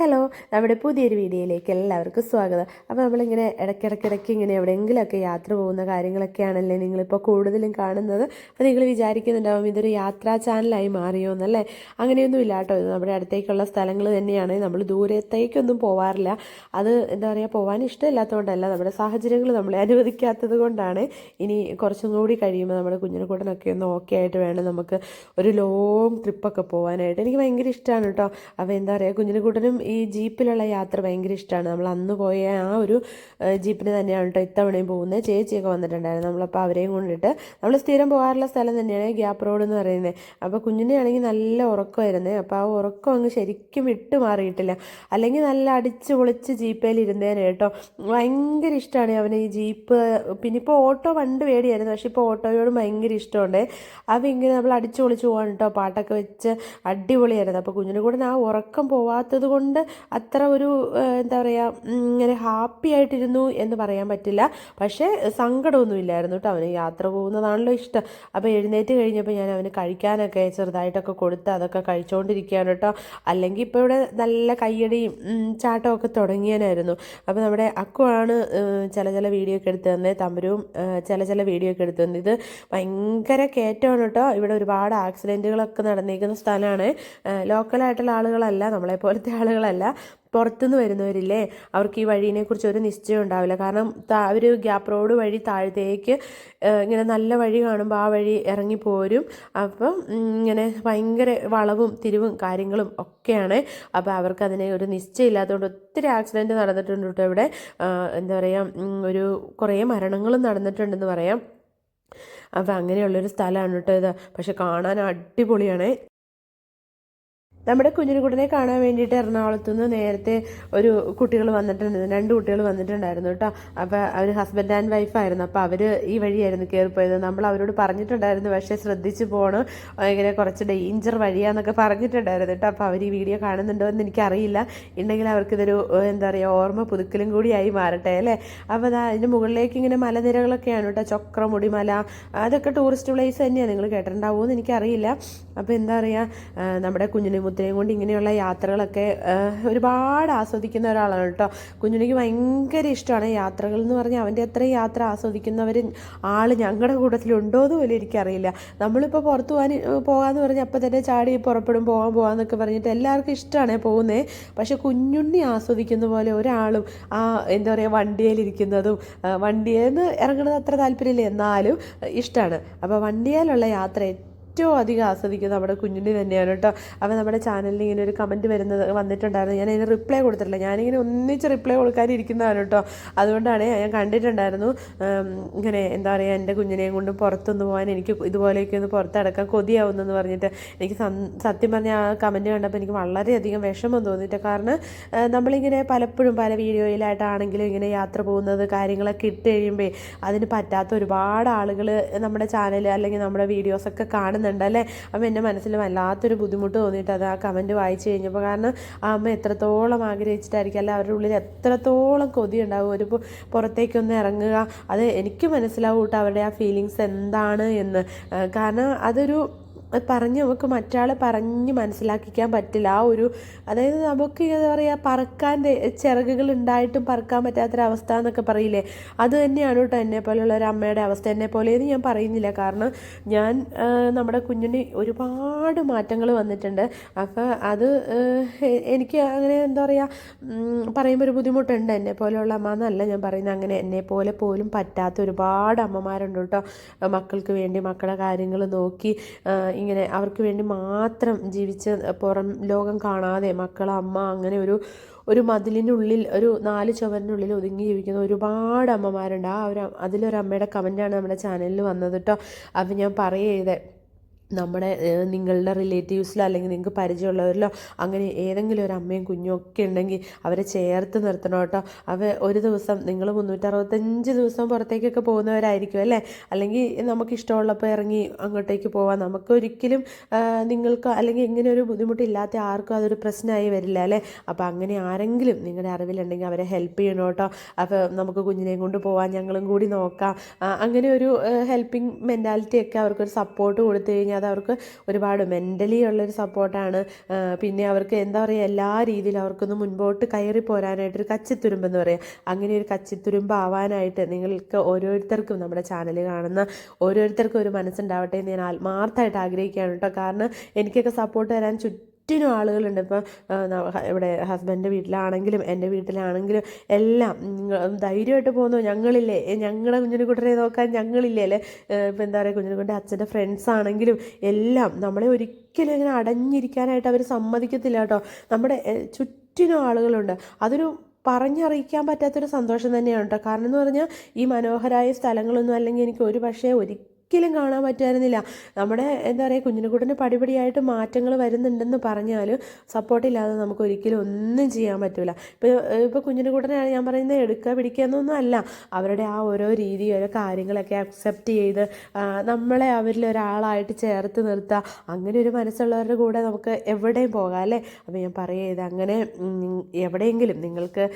Hello നമ്മുടെ പുതിയൊരു വീഡിയോയിലേക്ക് എല്ലാവർക്കും സ്വാഗതം. അപ്പോൾ നമ്മളിങ്ങനെ ഇടയ്ക്കിടയ്ക്കിടയ്ക്ക് ഇങ്ങനെ എവിടെയെങ്കിലുമൊക്കെ യാത്ര പോകുന്ന കാര്യങ്ങളൊക്കെയാണല്ലേ നിങ്ങളിപ്പോൾ കൂടുതലും കാണുന്നത്. അപ്പോൾ നിങ്ങൾ വിചാരിക്കുന്നുണ്ടാവും ഇതൊരു യാത്രാ ചാനലായി മാറിയോ എന്നല്ലേ? അങ്ങനെയൊന്നും ഇല്ല കേട്ടോ. ഇത് നമ്മുടെ അടുത്തേക്കുള്ള സ്ഥലങ്ങൾ തന്നെയാണ്. നമ്മൾ ദൂരത്തേക്കൊന്നും പോവാറില്ല. അത് എന്താ പറയുക പോകാൻ ഇഷ്ടമില്ലാത്തതുകൊണ്ടല്ല. നമ്മുടെ സാഹചര്യങ്ങൾ നമ്മളെ അനുവദിക്കാത്തത് കൊണ്ടാണ്. ഇനി കുറച്ചും കൂടി കഴിയുമ്പോൾ നമ്മുടെ കുഞ്ഞിനെക്കൂട്ടനൊക്കെ ഒന്ന് ഓക്കെ ആയിട്ട് വേണം നമുക്ക് ഒരു ലോങ് ട്രിപ്പൊക്കെ പോകാനായിട്ട് എനിക്ക് ഭയങ്കര ഇഷ്ടമാണ് കേട്ടോ. അപ്പോൾ എന്താ പറയുക കുഞ്ഞിനെക്കൂട്ടനും ഈ ജീപ്പിലുള്ള യാത്ര ഭയങ്കര ഇഷ്ടമാണ് നമ്മൾ അന്ന് പോയ ആ ഒരു ജീപ്പിന് തന്നെയാണ് കേട്ടോ ഇത്തവണയും പോകുന്നത് ചേച്ചിയൊക്കെ വന്നിട്ടുണ്ടായിരുന്നു. നമ്മളപ്പോൾ അവരെയും കൊണ്ടിട്ട് നമ്മൾ സ്ഥിരം പോകാറുള്ള സ്ഥലം തന്നെയാണ് ഗ്യാപ്പ് റോഡ് എന്ന് പറയുന്നത് അപ്പോൾ കുഞ്ഞിനെ ആണെങ്കിൽ നല്ല ഉറക്കമായിരുന്നേ. അപ്പോൾ ആ ഉറക്കം അങ്ങ് ശരിക്കും വിട്ടു മാറിയിട്ടില്ല. അല്ലെങ്കിൽ നല്ല അടിച്ച് പൊളിച്ച് ജീപ്പേൽ ഇരുന്നേനെ കേട്ടോ. ഭയങ്കര ഇഷ്ടമാണ് അവന് ഈ ജീപ്പ്. പിന്നെ ഇപ്പോൾ ഓട്ടോ പണ്ട് പേടിയായിരുന്നു. പക്ഷേ ഇപ്പോൾ ഓട്ടോയോട് ഭയങ്കര ഇഷ്ടമുണ്ട്. അപ്പോൾ ഇങ്ങനെ നമ്മൾ അടിച്ച് പൊളിച്ച് പോകാൻ കേട്ടോ. പാട്ടൊക്കെ വെച്ച് അടിപൊളിയായിരുന്നു. അപ്പോൾ കുഞ്ഞിനെ കൂടെ ആ ഉറക്കം പോവാത്തത് കൊണ്ട് അത്ര ഒരു എന്താ പറയുക ഇങ്ങനെ ഹാപ്പി ആയിട്ടിരുന്നു എന്ന് പറയാൻ പറ്റില്ല. പക്ഷേ സങ്കടമൊന്നും ഇല്ലായിരുന്നു കേട്ടോ അവന്. യാത്ര പോകുന്നതാണല്ലോ ഇഷ്ടം. അപ്പോൾ എഴുന്നേറ്റ് കഴിഞ്ഞപ്പോൾ ഞാൻ അവന് കഴിക്കാനൊക്കെ ചെറുതായിട്ടൊക്കെ കൊടുത്ത് അതൊക്കെ കഴിച്ചുകൊണ്ടിരിക്കുകയാണ് കേട്ടോ. അല്ലെങ്കിൽ ഇപ്പോൾ ഇവിടെ നല്ല കയ്യടിയും ചാട്ടമൊക്കെ തുടങ്ങിയനായിരുന്നു അപ്പോൾ നമ്മുടെ അക്കുവാണ് ചില ചില വീഡിയോ ഒക്കെ എടുത്ത് തന്നെ. തമ്പരവും ചില ചില വീഡിയോ ഒക്കെ എടുത്ത് തന്നെ. ഇത് ഭയങ്കര കയറ്റമാണ് കേട്ടോ. ഇവിടെ ഒരുപാട് ആക്സിഡന്റുകളൊക്കെ നടന്നിരിക്കുന്ന സ്ഥലമാണ്. ലോക്കലായിട്ടുള്ള ആളുകളല്ല നമ്മളെ പോലത്തെ ആളുകളല്ല പുറത്തുനിന്ന് വരുന്നവരില്ലേ? അവർക്ക് ഈ വഴീനെ കുറിച്ച് ഒരു നിശ്ചയം ഉണ്ടാവില്ല. കാരണം അവർ ഗ്യാപ്പ് റോഡ് വഴി താഴത്തേക്ക് ഇങ്ങനെ നല്ല വഴി കാണുമ്പോൾ ആ വഴി ഇറങ്ങി പോരും. അപ്പം ഇങ്ങനെ ഭയങ്കര വളവും തിരിവും കാര്യങ്ങളും ഒക്കെയാണ്. അപ്പോൾ അവർക്ക് അതിനെ ഒരു നിശ്ചയം ഇല്ലാത്തതുകൊണ്ട് ഒത്തിരി ആക്സിഡന്റ് നടന്നിട്ടുണ്ട് കേട്ടോ ഇവിടെ. എന്താ പറയുക ഒരു കുറേ മരണങ്ങളും നടന്നിട്ടുണ്ടെന്ന് പറയാം. അപ്പോൾ അങ്ങനെയുള്ളൊരു സ്ഥലമാണ് കേട്ടോ ഇത്. പക്ഷെ കാണാൻ അടിപൊളിയാണ്. നമ്മുടെ കുഞ്ഞിനുകുട്ടനെ കാണാൻ വേണ്ടിയിട്ട് എറണാകുളത്തു നിന്ന് നേരത്തെ ഒരു കുട്ടികൾ വന്നിട്ടുണ്ട് രണ്ട് കുട്ടികൾ വന്നിട്ടുണ്ടായിരുന്നു കേട്ടോ. അപ്പോൾ അവർ ഹസ്ബൻഡ് ആൻഡ് വൈഫായിരുന്നു അപ്പോൾ അവർ ഈ വഴിയായിരുന്നു കയറിപ്പോയത്. നമ്മൾ അവരോട് പറഞ്ഞിട്ടുണ്ടായിരുന്നു. പക്ഷേ ശ്രദ്ധിച്ചു പോകണം ഇങ്ങനെ കുറച്ച് ഡേഞ്ചർ വഴിയാന്നൊക്കെ പറഞ്ഞിട്ടുണ്ടായിരുന്നു കേട്ടോ. അപ്പോൾ അവർ ഈ വീഡിയോ കാണുന്നുണ്ടോ എന്ന് എനിക്കറിയില്ല. ഉണ്ടെങ്കിൽ അവർക്കിതൊരു എന്താ പറയുക ഓർമ്മ പുതുക്കലും കൂടിയായി മാറട്ടെ അല്ലേ? അപ്പോൾ അതാ അതിന്റെ മുകളിലേക്ക് ഇങ്ങനെ മലനിരകളൊക്കെയാണ് കേട്ടോ. ചക്രമുടിമല അതൊക്കെ ടൂറിസ്റ്റ് പ്ലേസ് തന്നെയാണ് നിങ്ങൾ കേട്ടിട്ടുണ്ടാവുമോ എന്ന് എനിക്കറിയില്ല. അപ്പോൾ എന്താ പറയുക നമ്മുടെ കുഞ്ഞിനെ മുത്തിനെയും കൊണ്ട് ഇങ്ങനെയുള്ള യാത്രകളൊക്കെ ഒരുപാട് ആസ്വദിക്കുന്ന ഒരാളാണ് കേട്ടോ. കുഞ്ഞിനിക്ക് ഭയങ്കര ഇഷ്ടമാണ് യാത്രകൾ എന്ന് പറഞ്ഞാൽ അവന്റെ അത്രയും യാത്ര ആസ്വദിക്കുന്നവർ ആൾ ഞങ്ങളുടെ കൂട്ടത്തിലുണ്ടോ എന്ന് പോലും എനിക്കറിയില്ല. നമ്മളിപ്പോൾ പുറത്ത് പോകാൻ പോകാമെന്ന് പറഞ്ഞാൽ അപ്പം തന്നെ ചാടി പുറപ്പെടും പോകാൻ പോകാമെന്നൊക്കെ പറഞ്ഞിട്ട് എല്ലാവർക്കും ഇഷ്ടമാണ് പോകുന്നത് പക്ഷെ കുഞ്ഞുണ്ണി ആസ്വദിക്കുന്ന പോലെ ഒരാളും ആ എന്താ പറയുക വണ്ടിയിലിരിക്കുന്നതും വണ്ടിയിൽ നിന്ന് ഇറങ്ങുന്നത് അത്ര താല്പര്യമില്ല. എന്നാലും ഇഷ്ടമാണ് അപ്പോൾ വണ്ടിയിലുള്ള യാത്ര ഏറ്റവും അധികം ആസ്വദിക്കുന്നത് നമ്മുടെ കുഞ്ഞുണ്ണി തന്നെയാണ് കേട്ടോ. അപ്പോൾ നമ്മുടെ ചാനലിൽ ഇങ്ങനെ ഒരു കമന്റ് വരുന്നത് വന്നിട്ടുണ്ടായിരുന്നു. ഞാൻ അതിന് റിപ്ലൈ കൊടുത്തിട്ടില്ല. ഞാനിങ്ങനെ ഒന്നിച്ച് റിപ്ലൈ കൊടുക്കാനിരിക്കുന്നതാണ് കേട്ടോ. അതുകൊണ്ടാണ് ഞാൻ കണ്ടിട്ടുണ്ടായിരുന്നു. ഇങ്ങനെ എന്താ പറയുക എന്റെ കുഞ്ഞിനെയും കൊണ്ട് പുറത്തൊന്ന് പോകാൻ എനിക്ക് ഇതുപോലെയൊക്കെ ഒന്ന് പുറത്തടക്കാൻ കൊതിയാവുന്നെന്ന് പറഞ്ഞിട്ട് എനിക്ക് സത്യം പറഞ്ഞാൽ ആ കമന്റ് കണ്ടപ്പോൾ എനിക്ക് വളരെയധികം വിഷമം തോന്നിയിട്ട് കാരണം നമ്മളിങ്ങനെ പലപ്പോഴും പല വീഡിയോയിലായിട്ടാണെങ്കിലും ഇങ്ങനെ യാത്ര പോകുന്നത് കാര്യങ്ങളൊക്കെ ഇട്ട് കഴിയുമ്പോൾ അതിന് പറ്റാത്ത ഒരുപാട് ആളുകൾ നമ്മുടെ ചാനൽ അല്ലെങ്കിൽ നമ്മുടെ വീഡിയോസൊക്കെ കാണുന്നുണ്ട് അല്ലേ? അപ്പം എന്റെ മനസ്സിൽ വല്ലാത്തൊരു ബുദ്ധിമുട്ട് തോന്നിയിട്ട് അത് ആ കമന്റ് വായിച്ചു കഴിഞ്ഞപ്പോൾ കാരണം ആ അമ്മ എത്രത്തോളം ആഗ്രഹിച്ചിട്ടായിരിക്കും അല്ല അവരുടെ ഉള്ളിൽ എത്രത്തോളം കൊതി ഉണ്ടാവും ഒരു പുറത്തേക്കൊന്ന് ഇറങ്ങുക. അത് എനിക്ക് മനസ്സിലാവും കേട്ടോ അവരുടെ ആ ഫീലിങ്സ് എന്താണ് എന്ന്. കാരണം അതൊരു അത് പറഞ്ഞ് നമുക്ക് മറ്റാളെ പറഞ്ഞ് മനസ്സിലാക്കിക്കാൻ പറ്റില്ല. ആ ഒരു അതായത് നമുക്ക് എന്താ പറയുക പറക്കാൻ ദേ- ചിറകുകൾ ഉണ്ടായിട്ടും പറക്കാൻ പറ്റാത്തൊരവസ്ഥ എന്നൊക്കെ പറയില്ലേ? അത് തന്നെയാണ് കേട്ടോ എന്നെ പോലെയുള്ള ഒരു അമ്മയുടെ അവസ്ഥ. എന്നെ പോലെയെന്ന് ഞാൻ പറയുന്നില്ല. കാരണം ഞാൻ നമ്മുടെ കുഞ്ഞിന് ഒരുപാട് മാറ്റങ്ങൾ വന്നിട്ടുണ്ട്. അപ്പോൾ അത് എനിക്ക് അങ്ങനെ എന്താ പറയുക പറയുമ്പോൾ ഒരു ബുദ്ധിമുട്ടുണ്ട്. എന്നെ പോലെയുള്ള അമ്മ എന്നല്ല ഞാൻ പറയുന്നത്. അങ്ങനെ എന്നെ പോലെ പോലും പറ്റാത്ത ഒരുപാട് അമ്മമാരുണ്ട് കേട്ടോ. മക്കൾക്ക് വേണ്ടി മക്കളുടെ കാര്യങ്ങൾ നോക്കി ഇങ്ങനെ അവർക്ക് വേണ്ടി മാത്രം ജീവിച്ച് പുറം ലോകം കാണാതെ മക്കൾ അമ്മ അങ്ങനെ ഒരു ഒരു മതിലിനുള്ളിൽ ഒരു നാല് ചുവരിനുള്ളിൽ ഒതുങ്ങി ജീവിക്കുന്ന ഒരുപാട് അമ്മമാരുണ്ട്. ആ ഒരു അതിലൊരമ്മയുടെ കമന്റാണ് നമ്മുടെ ചാനലിൽ വന്നത് കേട്ടോ അപ്പം ഞാൻ പറയുക നമ്മുടെ നിങ്ങളുടെ റിലേറ്റീവ്സിലോ അല്ലെങ്കിൽ നിങ്ങൾക്ക് പരിചയമുള്ളവരിലോ അങ്ങനെ ഏതെങ്കിലും ഒരു അമ്മയും കുഞ്ഞും ഒക്കെ ഉണ്ടെങ്കിൽ അവരെ ചേർത്ത് നിർത്തണം കേട്ടോ. അവ ഒരു ദിവസം നിങ്ങൾ മുന്നൂറ്ററുപത്തഞ്ച് ദിവസം പുറത്തേക്കൊക്കെ പോകുന്നവരായിരിക്കും അല്ലേ? അല്ലെങ്കിൽ നമുക്ക് ഇഷ്ടമുള്ളപ്പോൾ ഇറങ്ങി അങ്ങോട്ടേക്ക് പോവാം. നമുക്ക് ഒരിക്കലും നിങ്ങൾക്ക് അല്ലെങ്കിൽ ഇങ്ങനെ ഒരു ബുദ്ധിമുട്ടില്ലാത്ത ആർക്കും അതൊരു പ്രശ്നമായി വരില്ല അല്ലേ? അപ്പോൾ അങ്ങനെ ആരെങ്കിലും നിങ്ങളുടെ അറിവിലുണ്ടെങ്കിൽ അവരെ ഹെൽപ്പ് ചെയ്യണം കേട്ടോ. അപ്പോൾ നമുക്ക് കുഞ്ഞിനെയും കൊണ്ട് പോവാം ഞങ്ങളും കൂടി നോക്കാം. അങ്ങനെ ഒരു ഹെൽപ്പിംഗ് മെന്റാലിറ്റി ഒക്കെ അവർക്കൊരു സപ്പോർട്ട് കൊടുത്തു കഴിഞ്ഞാൽ പറയാതെ അവർക്ക് ഒരുപാട് മെന്റലി ഉള്ളൊരു സപ്പോർട്ടാണ് പിന്നെ അവർക്ക് എന്താ പറയുക എല്ലാ രീതിയിലും അവർക്കൊന്ന് മുൻപോട്ട് കയറി പോരാനായിട്ടൊരു കച്ചിത്തുരുമ്പെന്ന് പറയാം. അങ്ങനെ ഒരു കച്ചിത്തുരുമ്പ് ആവാനായിട്ട് നിങ്ങൾക്ക് ഓരോരുത്തർക്കും നമ്മുടെ ചാനൽ കാണുന്ന ഓരോരുത്തർക്കും ഒരു മനസ്സുണ്ടാവട്ടെ എന്ന് ഞാൻ ആത്മാർത്ഥമായിട്ട് ആഗ്രഹിക്കുകയാണ് കേട്ടോ. കാരണം എനിക്കൊക്കെ സപ്പോർട്ട് തരാൻ ചുറ്റും ചുറ്റിനും ആളുകളുണ്ട്. ഇപ്പം ഇവിടെ ഹസ്ബൻഡിന്റെ വീട്ടിലാണെങ്കിലും എന്റെ വീട്ടിലാണെങ്കിലും എല്ലാം ധൈര്യമായിട്ട് പോകുന്നു. ഞങ്ങളില്ലേ ഞങ്ങളുടെ കുഞ്ഞിനെക്കുട്ടനെ നോക്കാൻ ഞങ്ങളില്ലേ അല്ലേ? ഇപ്പം എന്താ പറയുക കുഞ്ഞിനെക്കുട്ടന്റെ അച്ഛന്റെ ഫ്രണ്ട്സ് ആണെങ്കിലും എല്ലാം നമ്മളെ ഒരിക്കലും ഇങ്ങനെ അടഞ്ഞിരിക്കാനായിട്ട് അവർ സമ്മതിക്കത്തില്ല കേട്ടോ. നമ്മുടെ ചുറ്റിനും ആളുകളുണ്ട്. അതൊരു പറഞ്ഞറിയിക്കാൻ പറ്റാത്തൊരു സന്തോഷം തന്നെയാണ് കേട്ടോ. കാരണം എന്ന് പറഞ്ഞാൽ ഈ മനോഹരമായ സ്ഥലങ്ങളൊന്നും അല്ലെങ്കിൽ എനിക്ക് ഒരു പക്ഷേ ഒരിക്കലും ഒരിക്കലും കാണാൻ പറ്റുമായിരുന്നില്ല നമ്മുടെ എന്താ പറയുക കുഞ്ഞിനെക്കുട്ടിന് പടിപടിയായിട്ട് മാറ്റങ്ങൾ വരുന്നുണ്ടെന്ന് പറഞ്ഞാൽ സപ്പോർട്ടില്ലാതെ നമുക്ക് ഒരിക്കലും ഒന്നും ചെയ്യാൻ പറ്റില്ല ഇപ്പോൾ ഇപ്പോൾ കുഞ്ഞിനെക്കുട്ടനാണ് ഞാൻ പറയുന്നത് എടുക്കുക പിടിക്കുക എന്നൊന്നും അല്ല. അവരുടെ ആ ഓരോ രീതി ഓരോ കാര്യങ്ങളൊക്കെ അക്സെപ്റ്റ് ചെയ്ത് നമ്മളെ അവരിൽ ഒരാളായിട്ട് ചേർത്ത് നിർത്തുക അങ്ങനെ ഒരു മനസ്സുള്ളവരുടെ കൂടെ നമുക്ക് എവിടെയും പോകാം അല്ലേ? അപ്പോൾ ഞാൻ പറയുക അങ്ങനെ എവിടെയെങ്കിലും നിങ്ങൾക്ക്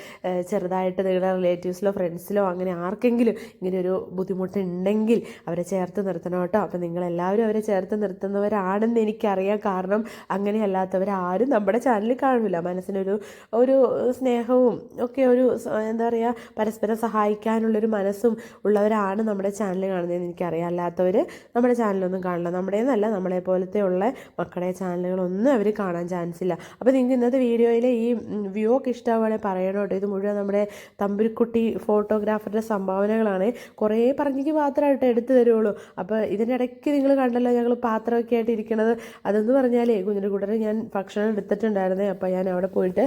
ചെറുതായിട്ട് നിങ്ങളുടെ റിലേറ്റീവ്സിലോ ഫ്രണ്ട്സിലോ അങ്ങനെ ആർക്കെങ്കിലും ഇങ്ങനെ ഒരു ബുദ്ധിമുട്ടുണ്ടെങ്കിൽ അവരെ ചേർത്ത് നിർത്തണം കേട്ടോ. അപ്പം നിങ്ങളെല്ലാവരും അവരെ ചേർത്ത് നിർത്തുന്നവരാണെന്ന് എനിക്കറിയാം. കാരണം അങ്ങനെയല്ലാത്തവരാരും നമ്മുടെ ചാനലിൽ കാണില്ല മനസ്സിനൊരു ഒരു സ്നേഹവും ഒക്കെ ഒരു എന്താ പറയുക പരസ്പരം സഹായിക്കാനുള്ളൊരു മനസ്സും ഉള്ളവരാണ് നമ്മുടെ ചാനൽ കാണുന്നതെന്ന് എനിക്കറിയാം. അല്ലാത്തവർ നമ്മുടെ ചാനലൊന്നും കാണില്ല. നമ്മുടെ എന്നല്ല നമ്മളെ പോലത്തെ ഉള്ള മക്കളുടെ ചാനലുകളൊന്നും അവർ കാണാൻ ചാൻസ് ഇല്ല. അപ്പോൾ നിങ്ങൾക്ക് ഇന്നത്തെ വീഡിയോയിലെ ഈ വ്യൂ ഒക്കെ ഇഷ്ടമാണെങ്കിൽ പറയണം കേട്ടോ. ഇത് മുഴുവൻ നമ്മുടെ തമ്പുരിക്കുട്ടി ഫോട്ടോഗ്രാഫറുടെ സംഭാവനകളാണ്. കുറേ പറഞ്ഞെങ്കിൽ മാത്രമായിട്ട് എടുത്തു തരുള്ളൂ. അപ്പോൾ ഇതിനിടയ്ക്ക് നിങ്ങൾ കണ്ടല്ലോ ഞങ്ങൾ പാത്രമൊക്കെ ആയിട്ട് ഇരിക്കണത്. അതെന്ന് പറഞ്ഞാലേ കുഞ്ഞിന്റെ കൂട്ടരെ ഞാൻ ഭക്ഷണം എടുത്തിട്ടുണ്ടായിരുന്നേ. അപ്പോൾ ഞാൻ അവിടെ പോയിട്ട്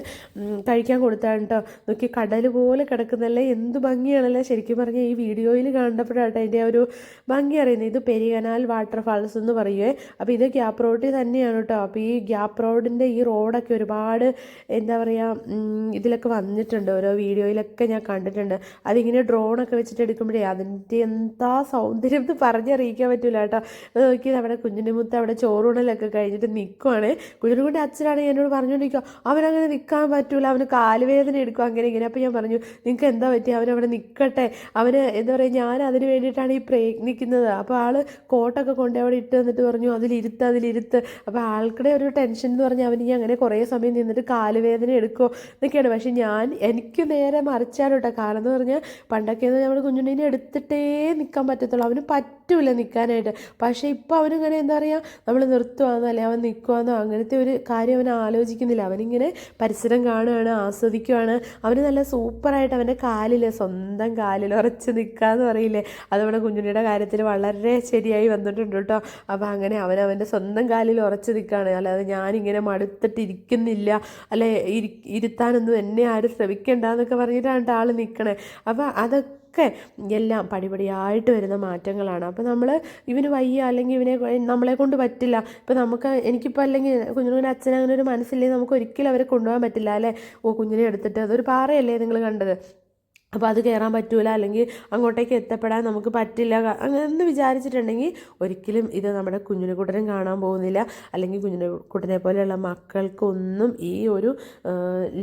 കഴിക്കാൻ കൊടുത്താണ് കേട്ടോ നോക്കി കടൽ പോലെ കിടക്കുന്നല്ലേ എന്ത് ഭംഗിയാണല്ലേ ശരിക്കും പറഞ്ഞാൽ ഈ വീഡിയോയിൽ കണ്ടപ്പോഴാട്ടെ അതിന്റെ ഒരു ഭംഗി അറിയുന്നത്. ഇത് പെരികനാൽ വാട്ടർഫാൾസ് എന്ന് പറയുവേ. അപ്പോൾ ഇത് ഗ്യാപ്പ് റോഡിൽ തന്നെയാണ് കേട്ടോ അപ്പോൾ ഈ ഗ്യാപ്പ് റോഡിന്റെ ഈ റോഡൊക്കെ ഒരുപാട് എന്താ പറയുക ഇതിലൊക്കെ വന്നിട്ടുണ്ട്. ഓരോ വീഡിയോയിലൊക്കെ ഞാൻ കണ്ടിട്ടുണ്ട്. അതിങ്ങനെ ഡ്രോണൊക്കെ വെച്ചിട്ട് എടുക്കുമ്പോഴേ അതിന്റെ എന്താ സൗന്ദര്യം എന്ന് പറഞ്ഞ അറിയിക്കാൻ പറ്റില്ല കേട്ടോ. അത് നോക്കി നമ്മുടെ കുഞ്ഞിന്റെ മുത്ത് അവിടെ ചോറൂണലൊക്കെ കഴിഞ്ഞിട്ട് നിൽക്കുവാണ് കൂടെ അച്ഛനാണെങ്കിൽ എന്നോട് പറഞ്ഞുകൊണ്ടിരിക്കുക അവനങ്ങനെ നിൽക്കാൻ പറ്റില്ല അവന് കാലുവേദന എടുക്കും അങ്ങനെ ഇങ്ങനെ. അപ്പോൾ ഞാൻ പറഞ്ഞു നിങ്ങൾക്ക് എന്താ പറ്റി അവനവിടെ നിൽക്കട്ടെ അവന് എന്താ പറയുക ഞാൻ അതിന് വേണ്ടിയിട്ടാണ് ഈ പ്രയത്നിക്കുന്നത്. അപ്പോൾ ആൾ കോട്ടൊക്കെ കൊണ്ട് അവിടെ ഇട്ട് വന്നിട്ട് പറഞ്ഞു അതിലിരുത്ത് അതിലിരുത്ത് അപ്പോൾ ആൾക്കുടെ ഒരു ടെൻഷൻ എന്ന് പറഞ്ഞാൽ അവന് അങ്ങനെ കുറേ സമയം നിന്നിട്ട് കാലുവേദന എടുക്കുമോ എന്നൊക്കെയാണ്. പക്ഷേ ഞാൻ എനിക്ക് നേരെ മറിച്ചാലോട്ടെ കാരണം എന്ന് പറഞ്ഞാൽ പണ്ടൊക്കെ നമ്മൾ കുഞ്ഞുണ്ണിനെ എടുത്തിട്ടേ നിൽക്കാൻ പറ്റത്തുള്ളൂ. അവന് പറ്റൂല. നിൽക്കാനായിട്ട് പക്ഷേ ഇപ്പോൾ അവനിങ്ങനെ എന്താ പറയുക നമ്മൾ നിർത്തുവാന്നോ അല്ലെ അവൻ നിൽക്കുവാന്നോ അങ്ങനത്തെ ഒരു കാര്യം അവൻ ആലോചിക്കുന്നില്ല. അവനിങ്ങനെ പരിസരം കാണുകയാണ് ആസ്വദിക്കുവാണ്. അവന് നല്ല സൂപ്പറായിട്ട് അവന്റെ കാലിൽ സ്വന്തം കാലിൽ ഉറച്ച് നിൽക്കാന്ന് പറയില്ലേ? അത് നമ്മുടെ കുഞ്ഞുണ്ണിയുടെ കാര്യത്തിൽ വളരെ ശരിയായി വന്നിട്ടുണ്ട് കേട്ടോ. അപ്പോൾ അങ്ങനെ അവൻ അവന്റെ സ്വന്തം കാലിൽ ഉറച്ച് നിൽക്കുകയാണ് അല്ലാതെ ഞാനിങ്ങനെ മടുത്തിട്ടിരിക്കുന്നില്ല. അല്ലെ ഇരുത്താനൊന്നും എന്നെ ആരും ശ്രമിക്കണ്ട എന്നൊക്കെ പറഞ്ഞിട്ടാണ് ആൾ നിൽക്കണേ അപ്പോൾ അതൊക്കെ ഒക്കെ എല്ലാം പടിപടിയായിട്ട് വരുന്ന മാറ്റങ്ങളാണ്. അപ്പോൾ നമ്മൾ ഇവന് വയ്യ അല്ലെങ്കിൽ ഇവനെ നമ്മളെ കൊണ്ട് പറ്റില്ല. ഇപ്പോൾ നമുക്ക് എനിക്കിപ്പോൾ അല്ലെങ്കിൽ കുഞ്ഞുങ്ങളുടെ അച്ഛൻ അങ്ങനെ ഒരു മനസ്സില്ലെങ്കിൽ നമുക്ക് ഒരിക്കലും അവരെ കൊണ്ടുപോകാൻ പറ്റില്ല അല്ലേ ഓ കുഞ്ഞിനെ എടുത്തിട്ട് അതൊരു പാറയല്ലേ നിങ്ങൾ കണ്ടത് അപ്പോൾ അത് കയറാൻ പറ്റൂല അല്ലെങ്കിൽ അങ്ങോട്ടേക്ക് എത്തപ്പെടാൻ നമുക്ക് പറ്റില്ല. അങ്ങനെ വിചാരിച്ചിട്ടുണ്ടെങ്കിൽ ഒരിക്കലും ഇത് നമ്മുടെ കുഞ്ഞിനെക്കുട്ടനും കാണാൻ പോകുന്നില്ല. അല്ലെങ്കിൽ കുഞ്ഞിനെക്കുട്ടനെ പോലെയുള്ള മക്കൾക്കൊന്നും ഈ ഒരു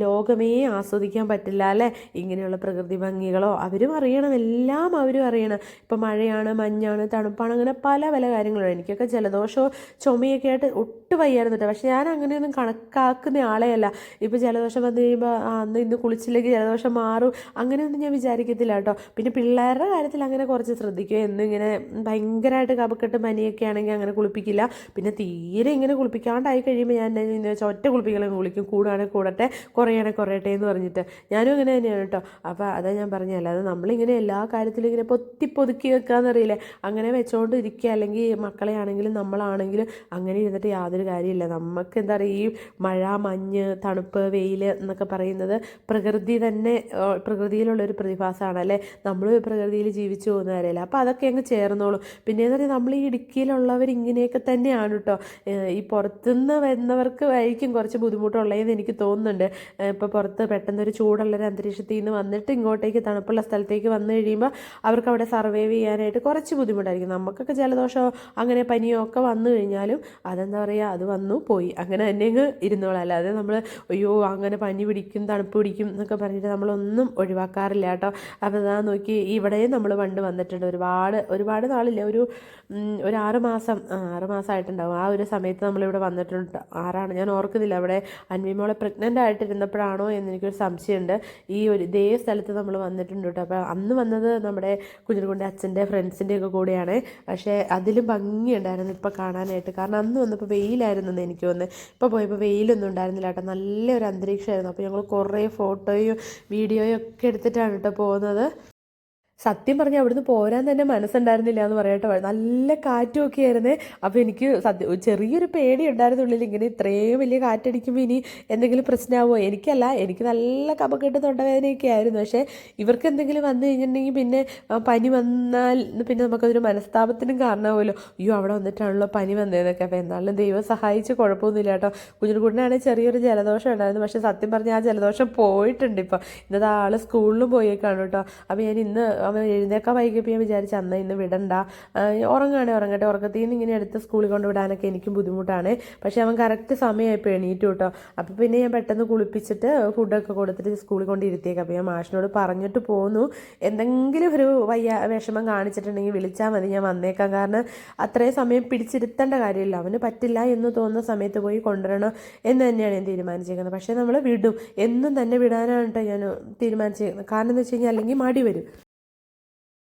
ലോകമേ ആസ്വദിക്കാൻ പറ്റില്ല അല്ലേ? ഇങ്ങനെയുള്ള പ്രകൃതി ഭംഗികളോ അവരും അറിയണം എല്ലാം അവരും അറിയണം. ഇപ്പം മഴയാണ് മഞ്ഞാണ് തണുപ്പാണ് അങ്ങനെ പല പല കാര്യങ്ങളും എനിക്കൊക്കെ ജലദോഷമോ ചുമയൊക്കെ ആയിട്ട് ഒട്ടും വയ്യായിരുന്നു കേട്ടോ. പക്ഷേ ഞാൻ അങ്ങനെയൊന്നും കണക്കാക്കുന്ന ആളെയല്ല. ഇപ്പോൾ ജലദോഷം വന്നു കഴിയുമ്പോൾ അന്ന് ഇന്ന് കുളിച്ചില്ലെങ്കിൽ ജലദോഷം മാറും. അങ്ങനെയൊന്നും ഞാൻ വിചാരിക്കത്തില്ല കേട്ടോ. പിന്നെ പിള്ളേരുടെ കാര്യത്തിൽ അങ്ങനെ കുറച്ച് ശ്രദ്ധിക്കുക എന്നും ഇങ്ങനെ ഭയങ്കരമായിട്ട് കപക്കെട്ട് പനിയൊക്കെ ആണെങ്കിൽ അങ്ങനെ കുളിപ്പിക്കില്ല. പിന്നെ തീരെ ഇങ്ങനെ കുളിപ്പിക്കാണ്ടായി കഴിയുമ്പോൾ ഞാൻ എന്താ വെച്ചാൽ ഒറ്റ കുളിപ്പിക്കലും കുളിക്കും. കൂടുകയാണെങ്കിൽ കൂടട്ടെ കുറയുകയാണെങ്കിൽ കുറയട്ടെ എന്ന് പറഞ്ഞിട്ട്. ഞാനും അങ്ങനെ തന്നെയാണ് കേട്ടോ. അപ്പോൾ അതാ ഞാൻ പറഞ്ഞത് അല്ലാതെ നമ്മളിങ്ങനെ എല്ലാ കാര്യത്തിലും ഇങ്ങനെ പൊത്തി പൊതുക്കി വെക്കാന്നറിയില്ലേ അങ്ങനെ വെച്ചുകൊണ്ട് ഇരിക്കുക അല്ലെങ്കിൽ മക്കളെ ആണെങ്കിലും നമ്മളാണെങ്കിലും അങ്ങനെ ഇരുന്നിട്ട് യാതൊരു കാര്യമില്ല. നമുക്ക് എന്താ പറയുക ഈ മഴ മഞ്ഞ് തണുപ്പ് വെയിൽ എന്നൊക്കെ പറയുന്നത് പ്രകൃതി തന്നെ പ്രകൃതിയിലുള്ളൊരു ഒരു പ്രതിഭാസമാണ് അല്ലേ നമ്മൾ പ്രകൃതിയിൽ ജീവിച്ചു പോകുന്നവരല്ലേ. അപ്പോൾ അതൊക്കെ അങ്ങ് ചേർന്നോളൂ. പിന്നെ എന്ന് പറഞ്ഞാൽ നമ്മൾ ഈ ഇടുക്കിയിലുള്ളവർ ഇങ്ങനെയൊക്കെ തന്നെയാണ് കേട്ടോ ഈ പുറത്തുനിന്ന് വരുന്നവർക്ക് ആയിരിക്കും കുറച്ച് ബുദ്ധിമുട്ടുള്ളതെന്ന് എനിക്ക് തോന്നുന്നുണ്ട്. ഇപ്പോൾ പുറത്ത് പെട്ടെന്നൊരു ചൂടുള്ളൊരു അന്തരീക്ഷത്തിൽ നിന്ന് വന്നിട്ട് ഇങ്ങോട്ടേക്ക് തണുപ്പുള്ള സ്ഥലത്തേക്ക് വന്നു കഴിയുമ്പോൾ അവർക്ക് അവിടെ സർവൈവ് ചെയ്യാനായിട്ട് കുറച്ച് ബുദ്ധിമുട്ടായിരിക്കും. നമുക്കൊക്കെ ജലദോഷമോ അങ്ങനെ പനിയോ ഒക്കെ വന്നു കഴിഞ്ഞാലും അതെന്താ പറയുക അത് വന്നു പോയി. അങ്ങനെ തന്നെ അങ്ങ് ഇരുന്നോളാം. അല്ലാതെ നമ്മൾ അയ്യോ അങ്ങനെ പനി പിടിക്കും തണുപ്പ് പിടിക്കും എന്നൊക്കെ പറഞ്ഞിട്ട് നമ്മളൊന്നും ഒഴിവാക്കാറില്ല. വരാറില്ല കേട്ടോ. അപ്പോൾ ഇതാ നോക്കി ഇവിടെയും നമ്മൾ പണ്ട് വന്നിട്ടുണ്ട്. ഒരുപാട് ഒരുപാട് നാളില്ല? ഒരു ഒരു ആറ് മാസം ആറ് മാസമായിട്ടുണ്ടാവും ആ ഒരു സമയത്ത് നമ്മളിവിടെ വന്നിട്ടുണ്ട്. ആറാണ് ഞാൻ ഓർക്കുന്നില്ല. അവിടെ അൻവിമോളെ പ്രഗ്നന്റ് ആയിട്ടിരുന്നപ്പോഴാണോ എന്ന് എനിക്കൊരു സംശയമുണ്ട്. ഈ ഒരു ഇതേ സ്ഥലത്ത് നമ്മൾ വന്നിട്ടുണ്ട് കേട്ടോ. അപ്പോൾ അന്ന് വന്നത് നമ്മുടെ കുഞ്ഞിനുകൊണ്ട് അച്ഛന്റെ ഫ്രണ്ട്സിന്റെ ഒക്കെ കൂടെയാണ്. പക്ഷേ അതിലും ഭംഗിയുണ്ടായിരുന്നു ഇപ്പോൾ കാണാനായിട്ട്. കാരണം അന്ന് വന്നപ്പോൾ വെയിലായിരുന്നു എന്ന് എനിക്ക് തോന്നുന്നത് ഇപ്പോൾ പോയപ്പോൾ വെയിലൊന്നും ഉണ്ടായിരുന്നില്ല കേട്ടോ. നല്ലൊരു അന്തരീക്ഷമായിരുന്നു. അപ്പോൾ ഞങ്ങൾ കുറേ ഫോട്ടോയും വീഡിയോയും ഒക്കെ എടുത്തിട്ടാണ് കേട്ടോ പോകുന്നത്. സത്യം പറഞ്ഞാൽ അവിടുന്ന് പോരാൻ തന്നെ മനസ്സുണ്ടായിരുന്നില്ല എന്ന് പറയട്ടെ. നല്ല കാറ്റും ഒക്കെ ആയിരുന്നേ. അപ്പോൾ എനിക്ക് സത്യം ചെറിയൊരു പേടി ഉണ്ടായിരുന്നുള്ളിൽ ഇങ്ങനെ ഇത്രയും വലിയ കാറ്റടിക്കുമ്പോൾ ഇനി എന്തെങ്കിലും പ്രശ്നമാവോ എനിക്കല്ല. എനിക്ക് നല്ല കപക്കെട്ട് തൊണ്ടവേദനയൊക്കെ ആയിരുന്നു. പക്ഷേ ഇവർക്ക് എന്തെങ്കിലും വന്നു കഴിഞ്ഞിട്ടുണ്ടെങ്കിൽ പിന്നെ പനി വന്നാൽ പിന്നെ നമുക്കതൊരു മനസ്താപത്തിനും കാരണമാവുമല്ലോ. അയ്യോ അവിടെ വന്നിട്ടാണല്ലോ പനി വന്നതെന്നൊക്കെ. അപ്പോൾ എന്നാലും ദൈവം സഹായിച്ച് കുഴപ്പമൊന്നുമില്ല കേട്ടോ. കുഞ്ഞിനുകുട്ടനാണെങ്കിൽ ചെറിയൊരു ജലദോഷം ഉണ്ടായിരുന്നു. പക്ഷേ സത്യം പറഞ്ഞാൽ ആ ജലദോഷം പോയിട്ടുണ്ട് ഇപ്പോൾ ഇന്നത്തെ ആൾ സ്കൂളിലും പോയേക്കാണ് കേട്ടോ. അപ്പോൾ ഞാൻ ഇന്ന് അവൻ എഴുന്നേക്കാൻ വൈകിയപ്പോൾ ഞാൻ വിചാരിച്ചു അന്ന് ഇന്ന് വിടണ്ട. ഉറങ്ങാണേ ഉറങ്ങട്ടെ. ഉറക്കത്തിൽ നിന്ന് ഇങ്ങനെ എടുത്ത് സ്കൂളിൽ കൊണ്ടുവിടാനൊക്കെ എനിക്കും ബുദ്ധിമുട്ടാണ്. പക്ഷേ അവൻ കറക്റ്റ് സമയമായപ്പോൾ എണീറ്റു കേട്ടോ. അപ്പോൾ പിന്നെ ഞാൻ പെട്ടെന്ന് കുളിപ്പിച്ചിട്ട് ഫുഡൊക്കെ കൊടുത്തിട്ട് സ്കൂളിൽ കൊണ്ട് അപ്പോൾ ഞാൻ മാഷിനോട് പറഞ്ഞിട്ട് പോന്നു. എന്തെങ്കിലും ഒരു വയ്യ വിഷമം കാണിച്ചിട്ടുണ്ടെങ്കിൽ വിളിച്ചാൽ മതി. ഞാൻ വന്നേക്കാം. കാരണം അത്രയും സമയം പിടിച്ചിരുത്തേണ്ട കാര്യമില്ല. അവന് പറ്റില്ല എന്ന് തോന്നുന്ന സമയത്ത് പോയി കൊണ്ടുവരണം എന്ന് തന്നെയാണ് ഞാൻ തീരുമാനിച്ചേക്കുന്നത്. പക്ഷേ നമ്മൾ വിടും. എന്നും തന്നെ വിടാനാണ് കേട്ടോ ഞാൻ തീരുമാനിച്ചേക്കുന്നത്. കാരണം എന്ന് വെച്ച് കഴിഞ്ഞാൽ അല്ലെങ്കിൽ മടി വരും.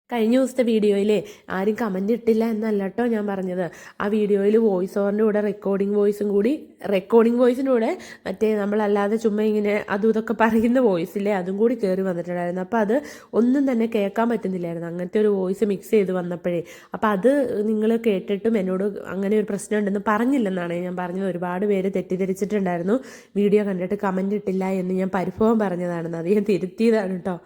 കഴിഞ്ഞ ദിവസത്തെ വീഡിയോയിൽ ആരും കമന്റ് ഇട്ടില്ല എന്നല്ല കേട്ടോ ഞാൻ പറഞ്ഞത്. ആ വീഡിയോയിൽ വോയിസ് ഓവറിന്റെ കൂടെ റെക്കോർഡിംഗ് വോയിസും കൂടി റെക്കോർഡിംഗ് വോയിസിന്റെ കൂടെ മറ്റേ നമ്മളല്ലാതെ ചുമ്മാ ഇങ്ങനെ അതും ഇതൊക്കെ പറയുന്ന വോയിസില്ലേ അതും കൂടി കയറി വന്നിട്ടുണ്ടായിരുന്നു. അപ്പോൾ അത് ഒന്നും തന്നെ കേൾക്കാൻ പറ്റുന്നില്ലായിരുന്നു. അങ്ങനത്തെ ഒരു വോയിസ് മിക്സ് ചെയ്ത് വന്നപ്പോഴേ. അപ്പോൾ അത് നിങ്ങൾ കേട്ടിട്ടും എന്നോട് അങ്ങനെ ഒരു പ്രശ്നം ഉണ്ടെന്ന് പറഞ്ഞില്ലെന്നാണ് ഞാൻ പറഞ്ഞത്. ഒരുപാട് പേര് തെറ്റിദ്ധരിച്ചിട്ടുണ്ടായിരുന്നു. വീഡിയോ കണ്ടിട്ട് കമന്റ് ഇട്ടില്ല എന്ന് ഞാൻ പരിഭവം പറഞ്ഞതാണെന്ന് ഞാൻ തിരുത്തിയതാണ് കേട്ടോ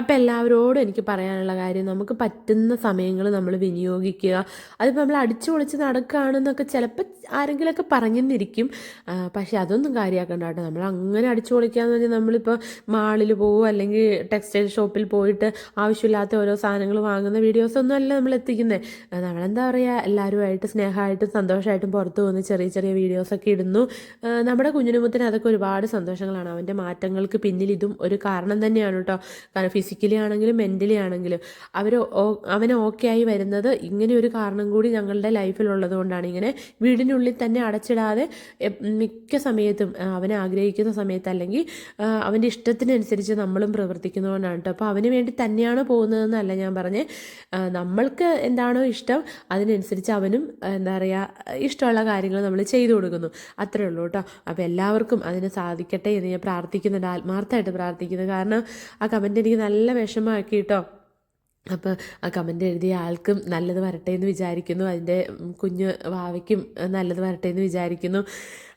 അപ്പം എല്ലാവരോടും എനിക്ക് പറയാനുള്ള കാര്യം നമുക്ക് പറ്റുന്ന സമയങ്ങൾ നമ്മൾ വിനിയോഗിക്കുക. അതിപ്പോൾ നമ്മൾ അടിച്ചു പൊളിച്ച് നടക്കുകയാണെന്നൊക്കെ ചിലപ്പോൾ ആരെങ്കിലുമൊക്കെ പറഞ്ഞെന്നിരിക്കും പക്ഷേ അതൊന്നും കാര്യമാക്കണ്ട കേട്ടോ നമ്മൾ അങ്ങനെ അടിച്ചു പൊളിക്കാന്ന് പറഞ്ഞാൽ നമ്മളിപ്പോൾ മാളിൽ പോകും അല്ലെങ്കിൽ ടെക്സ്റ്റൈൽ ഷോപ്പിൽ പോയിട്ട് ആവശ്യമില്ലാത്ത ഓരോ സാധനങ്ങൾ വാങ്ങുന്ന വീഡിയോസ് ഒന്നും അല്ല നമ്മൾ എത്തിക്കുന്നത് നമ്മളെന്താ പറയുക എല്ലാവരുമായിട്ട് സ്നേഹമായിട്ടും സന്തോഷമായിട്ടും പുറത്തു പോകുന്ന ചെറിയ ചെറിയ വീഡിയോസൊക്കെ ഇടുന്നു. നമ്മുടെ കുഞ്ഞിനുമുത്തിന് അതൊക്കെ ഒരുപാട് സന്തോഷങ്ങളാണ്. അവന്റെ മാറ്റങ്ങൾക്ക് പിന്നിൽ ഇതും ഒരു കാരണം തന്നെയാണ് കേട്ടോ. കാരണം ഫിസിക്കലി ആണെങ്കിലും മെന്റലി ആണെങ്കിലും അവർ അവൻ ഓക്കെ ആയി വരുന്നത് ഇങ്ങനെ ഒരു കാരണം കൂടി ഞങ്ങളുടെ ലൈഫിലുള്ളത് കൊണ്ടാണ്. ഇങ്ങനെ വീടിനുള്ളിൽ തന്നെ അടച്ചിടാതെ മിക്ക സമയത്തും അവൻ ആഗ്രഹിക്കുന്ന സമയത്ത് അല്ലെങ്കിൽ അവന്റെ ഇഷ്ടത്തിനനുസരിച്ച് നമ്മളും പ്രവർത്തിക്കുന്നതുകൊണ്ടാണ് കേട്ടോ അപ്പോൾ അവന് വേണ്ടി തന്നെയാണ് പോകുന്നതെന്നല്ല ഞാൻ പറഞ്ഞ്. നമ്മൾക്ക് എന്താണോ ഇഷ്ടം അതിനനുസരിച്ച് അവനും എന്താ പറയുക ഇഷ്ടമുള്ള കാര്യങ്ങൾ നമ്മൾ ചെയ്തു കൊടുക്കുന്നു. അത്രേ ഉള്ളൂ കേട്ടോ അപ്പോൾ എല്ലാവർക്കും അതിന് സാധിക്കട്ടെ എന്ന് ഞാൻ പ്രാർത്ഥിക്കുന്നുണ്ട്. ആത്മാർത്ഥമായിട്ട് പ്രാർത്ഥിക്കുന്നു. കാരണം ആ കമന്റ് എനിക്ക് നല്ല വിഷമമാക്കി കേട്ടോ അപ്പോൾ ആ കമന്റ് എഴുതിയ ആൾക്കും നല്ലത് വരട്ടെ എന്ന് വിചാരിക്കുന്നു. അതിന്റെ കുഞ്ഞ് വാവയ്ക്കും നല്ലത് വരട്ടെ എന്ന് വിചാരിക്കുന്നു.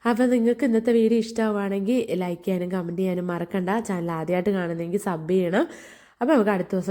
അപ്പോൾ നിങ്ങൾക്ക് ഇന്നത്തെ വീഡിയോ ഇഷ്ടമാവുകയാണെങ്കിൽ ലൈക്ക് ചെയ്യാനും കമന്റ് ചെയ്യാനും മറക്കണ്ട. ചാനൽ ആദ്യമായിട്ട് കാണുന്നെങ്കിൽ സബ് ചെയ്യണം. അപ്പോൾ നമുക്ക് അടുത്ത ദിവസം